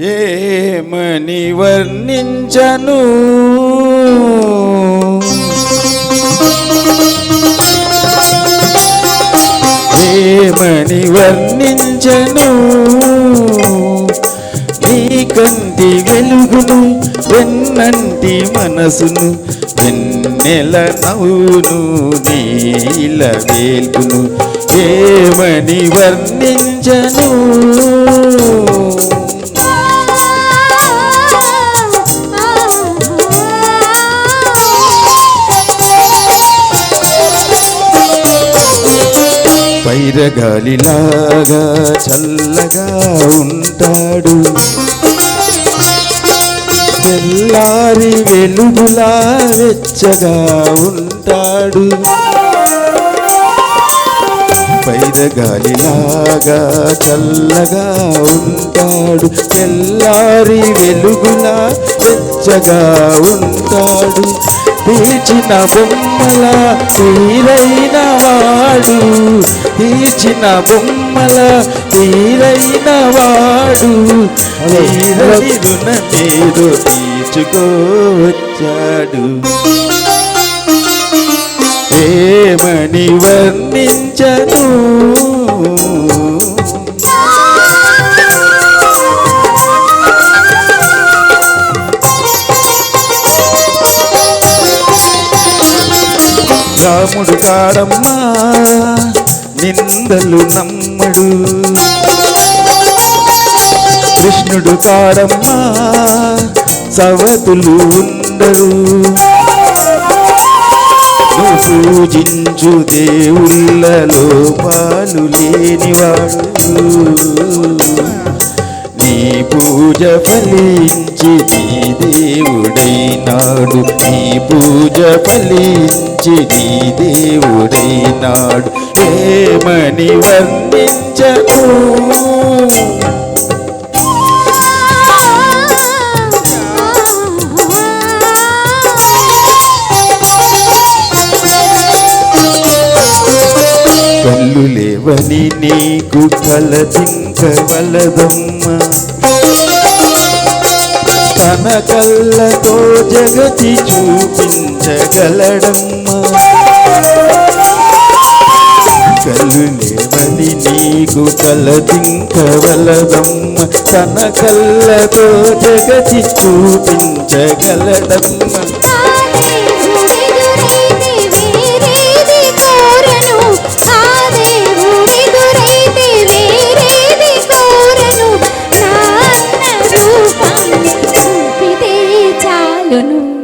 ఏమని వర్ణించను? ఏమని వర్ణించను? నీ కంటి వెలుగును వెన్నంటి మనసును వెన్నెల నవ్వును నీల వేల్పును. ఏమని వర్ణించను? పైరగాలిలాగా చల్లగా ఉంటాడు. తెల్లారి వెలుగులా వెచ్చగా ఉంటాడు. పైరగాలిలాగా చల్లగా ఉంటాడు. తెల్లారి వెలుగులా వెచ్చగా ఉంటాడు. తీర్చిన బొమ్మల తీరైన వాడు. తీర్చిన బొమ్మల తీరైన వాడు తీరని తీర్చుకోవచ్చాడు ఏమని వర్ణించను? రాముడు కాడమ్మా నిందలు నమ్మడు. కృష్ణుడు కాడమ్మా సవతులు ఉండరు. పూజించు దేవుళ్ళలో పాలు లేనివాడు. నీ పూజ ఫలించి నీ దేవుడైనాడు. నీ పూజ ఫలించి నీ దేవుడైనాడు. ప్రేమని వర్ణించకు. కళ్ళు లేవని నీకు కలదింకవలదమ్మా తన కళ్ళతో జగతి చూపించగలడమ్మా. లేవని నీకు కలదింకవలదమ్మా తన కళ్ళతో జగతి చూపించగలడమ్మా చాలును.